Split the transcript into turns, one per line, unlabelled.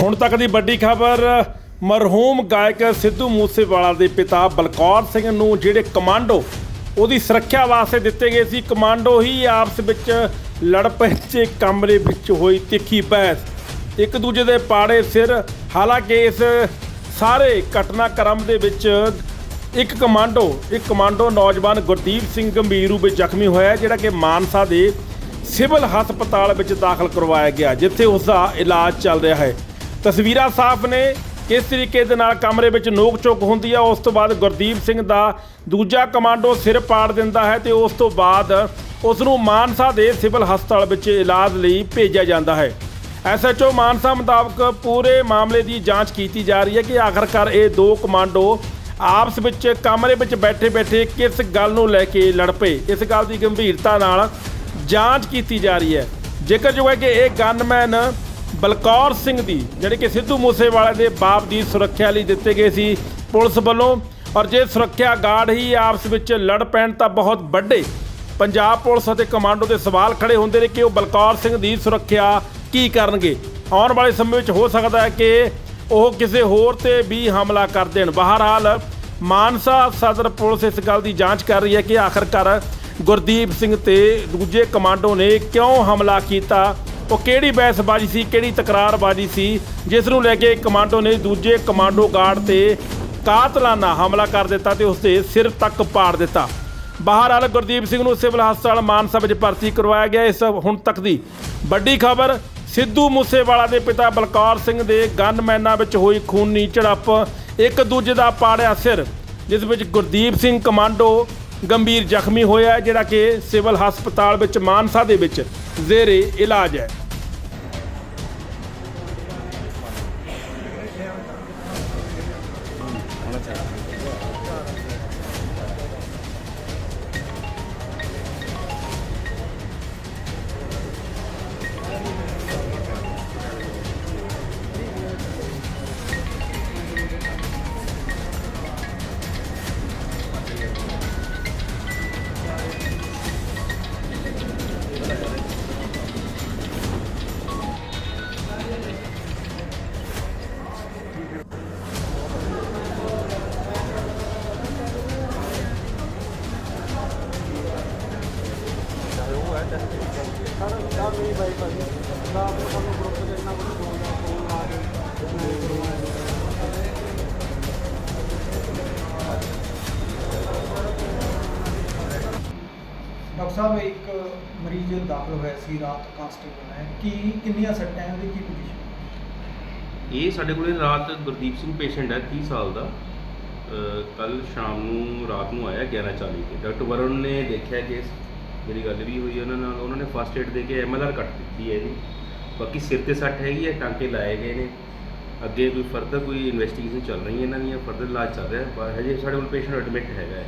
ਹੁਣ ਤੱਕ ਦੀ ਵੱਡੀ ਖਬਰ, ਮਰਹੂਮ ਗਾਇਕ ਸਿੱਧੂ ਮੂਸੇਵਾਲਾ ਦੇ ਪਿਤਾ ਬਲਕੌਰ ਸਿੰਘ ਨੂੰ ਜਿਹੜੇ ਕਮਾਂਡੋ ਉਹਦੀ ਸੁਰੱਖਿਆ ਵਾਸਤੇ ਦਿੱਤੇ ਗਏ ਸੀ, ਕਮਾਂਡੋ ਹੀ ਆਪਸ ਵਿੱਚ ਲੜ ਪਏ ਤੇ ਕਮਰੇ ਵਿੱਚ ਹੋਈ ਤਿੱਖੀ ਬਹਿਸ। ਇੱਕ ਦੂਜੇ ਦੇ ਪਾੜੇ ਸਿਰ, ਹਾਲਾਂਕਿ ਇਸ ਸਾਰੇ ਘਟਨਾਕ੍ਰਮ ਦੇ ਵਿੱਚ ਇੱਕ ਕਮਾਂਡੋ ਇੱਕ ਕਮਾਂਡੋ ਨੌਜਵਾਨ ਗੁਰਦੀਪ ਸਿੰਘ ਗੰਭੀਰ ਰੂਪ ਵਿੱਚ ਜ਼ਖਮੀ ਹੋਇਆ, ਜਿਹੜਾ ਕਿ ਮਾਨਸਾ ਦੇ ਸਿਵਲ ਹਸਪਤਾਲ ਵਿੱਚ ਦਾਖਲ ਕਰਵਾਇਆ ਗਿਆ, ਜਿੱਥੇ ਉਸ ਦਾ ਇਲਾਜ ਚੱਲ ਰਿਹਾ ਹੈ। ਤਸਵੀਰਾਂ ਸਾਫ਼ ਨੇ, ਕਿਸ ਤਰੀਕੇ ਦੇ ਨਾਲ ਕਮਰੇ ਵਿੱਚ ਨੋਕ ਝੋਕ ਹੁੰਦੀ ਹੈ ਉਸ ਤੋਂ ਬਾਅਦ ਗੁਰਦੀਪ ਸਿੰਘ ਦਾ ਦੂਜਾ ਕਮਾਂਡੋ ਸਿਰ ਪਾੜ ਦਿੰਦਾ ਹੈ ਤੇ ਉਸ ਤੋਂ ਬਾਅਦ ਉਸ ਨੂੰ ਮਾਨਸਾ ਦੇ ਸਿਵਲ ਹਸਪਤਾਲ ਵਿੱਚ ਇਲਾਜ ਲਈ ਭੇਜਿਆ ਜਾਂਦਾ ਹੈ। ਐਸਐਚਓ ਮਾਨਸਾ ਮੁਤਾਬਕ ਪੂਰੇ ਮਾਮਲੇ ਦੀ ਜਾਂਚ ਕੀਤੀ ਜਾ ਰਹੀ ਹੈ ਕਿ ਆਖਰਕਾਰ ਇਹ ਦੋ ਕਮਾਂਡੋ ਆਪਸ ਵਿੱਚ ਕਮਰੇ ਵਿੱਚ ਬੈਠੇ-ਬੈਠੇ ਕਿਸ ਗੱਲ ਨੂੰ ਲੈ ਕੇ ਲੜ ਪਏ। ਇਸ ਗੱਲ ਦੀ ਗੰਭੀਰਤਾ ਨਾਲ ਜਾਂਚ ਕੀਤੀ ਜਾ ਰਹੀ ਹੈ। ਜ਼ਿਕਰਯੋਗ ਹੈ ਕਿ ਇਹ ਗਨਮੈਨ ਬਲਕੌਰ ਸਿੰਘ ਦੀ ਜਿਹੜੇ ਕਿ ਸਿੱਧੂ ਮੂਸੇਵਾਲੇ ਦੇ ਬਾਪ ਦੀ ਸੁਰੱਖਿਆ ਲਈ ਦਿੱਤੇ ਗਏ ਸੀ ਪੁਲਿਸ ਵੱਲੋਂ। ਔਰ ਜੇ ਸੁਰੱਖਿਆ ਗਾਰਡ ਹੀ ਆਪਸ ਵਿੱਚ ਲੜ ਪੈਣ ਤਾਂ ਬਹੁਤ ਵੱਡੇ। ਪੰਜਾਬ ਪੁਲਿਸ ਅਤੇ ਕਮਾਂਡੋ ਦੇ ਸਵਾਲ ਖੜੇ ਹੁੰਦੇ ਨੇ ਕਿ ਉਹ ਬਲਕੌਰ ਸਿੰਘ ਦੀ ਸੁਰੱਖਿਆ ਕੀ ਕਰਨਗੇ। ਆਉਣ ਵਾਲੇ ਸਮੇਂ ਵਿੱਚ ਹੋ ਸਕਦਾ ਹੈ ਕਿ ਉਹ ਕਿਸੇ ਹੋਰ ਤੇ ਵੀ ਹਮਲਾ ਕਰ ਦੇਣ। ਬਹਰਹਾਲ, ਮਾਨਸਾ ਸਦਰ ਪੁਲਿਸ ਇਸ ਗੱਲ ਦੀ ਜਾਂਚ ਕਰ ਰਹੀ ਹੈ ਕਿ ਆਖਰਕਾਰ ਗੁਰਦੀਪ ਸਿੰਘ ਤੇ ਦੂਜੇ ਕਮਾਂਡੋ ਨੇ ਕਿਉਂ ਹਮਲਾ ਕੀਤਾ ਉਹ ਕਿਹੜੀ ਬਹਿਸਬਾਜ਼ੀ ਸੀ, ਕਿਹੜੀ ਤਕਰਾਰਬਾਜ਼ੀ ਸੀ, ਜਿਸ ਨੂੰ ਲੈ ਕੇ ਕਮਾਂਡੋ ਨੇ ਦੂਜੇ ਕਮਾਂਡੋ ਗਾਰਡ ਤੇ ਕਾਤਲਾਨਾ ਹਮਲਾ ਕਰ ਦਿੱਤਾ ਤੇ ਉਸ ਦੇ ਸਿਰ ਤੱਕ ਪਾੜ ਦਿੱਤਾ। ਬਾਹਰ ਬਹਰਹਾਲ ਗੁਰਦੀਪ ਸਿੰਘ ਨੂੰ ਸਿਵਲ ਹਸਪਤਾਲ ਮਾਨਸਾ ਵਿੱਚ ਭਰਤੀ ਕਰਵਾਇਆ ਗਿਆ, ਇਸ ਹੁਣ ਤੱਕ ਦੀ ਵੱਡੀ ਖਬਰ, ਸਿੱਧੂ ਮੂਸੇਵਾਲਾ ਦੇ ਪਿਤਾ ਬਲਕੌਰ ਸਿੰਘ ਦੇ ਗਨਮੈਨਾਂ ਵਿੱਚ ਹੋਈ ਖੂਨੀ ਝੜਪ, ਇੱਕ ਦੂਜੇ ਦਾ ਪਾੜਿਆ ਸਿਰ, ਜਿਸ ਵਿੱਚ ਗੁਰਦੀਪ ਸਿੰਘ ਕਮਾਂਡੋ ਗੰਭੀਰ ਜ਼ਖਮੀ ਹੋਇਆ ਹੈ, ਜਿਹੜਾ ਕਿ ਸਿਵਲ ਹਸਪਤਾਲ ਵਿੱਚ ਮਾਨਸਾ ਦੇ ਵਿੱਚ ਜ਼ੇਰੇ ਇਲਾਜ ਹੈ।
ਡਾਕਟਰ ਸਾਹਿਬ, ਇੱਕ ਮਰੀਜ਼ ਦਾਖਲ ਹੋਇਆ ਸੀ, ਰਾਤ ਕਾਂਸਟੇਬਲ ਹੈ। ਕੀ, ਕਿੰਨੀਆਂ ਸੱਟਾਂ ਹੈ, ਉਹਦੀ ਕੀ ਪੋਜੀਸ਼ਨ
ਇਹ ਸਾਡੇ ਕੋਲੇ ਰਾਤ ਗੁਰਦੀਪ ਸਿੰਘ ਪੇਸ਼ੈਂਟ ਹੈ 30 ਸਾਲ ਦਾ। ਕੱਲ ਸ਼ਾਮ ਨੂੰ ਰਾਤ ਨੂੰ ਆਇਆ 11:40 ਤੇ। ਡਾਕਟਰ ਵਰੁਣ ਨੇ ਦੇਖਿਆ ਕੇਸ ਮੇਰੀ ਗੱਲ ਵੀ ਹੋਈ ਉਹਨਾਂ ਨਾਲ ਉਹਨਾਂ ਨੇ ਫਸਟ ਏਡ ਦੇ ਕੇ ਐਮਐਲਆਰ ਕੱਟ ਦਿੱਤੀ ਹੈ ਇਹਦੀ ਬਾਕੀ ਸਿਰ ਤੇ ਸੱਟ ਹੈਗੀ ਹੈ, ਟਾਂਕੇ ਲਾਏ ਗਏ ਨੇ। ਅੱਗੇ ਕੋਈ ਫਰਦਰ ਕੋਈ ਇਨਵੈਸਟੀਗੇਸ਼ਨ ਚੱਲ ਰਹੀ ਹੈ ਇਹਨਾਂ ਦੀਆਂ ਫਰਦਰ ਇਲਾਜ ਚੱਲ ਰਿਹਾ, ਪਰ ਹਜੇ ਸਾਡੇ ਕੋਲ ਪੇਸ਼ੈਂਟ ਐਡਮਿਟ ਹੈਗਾ ਹੈ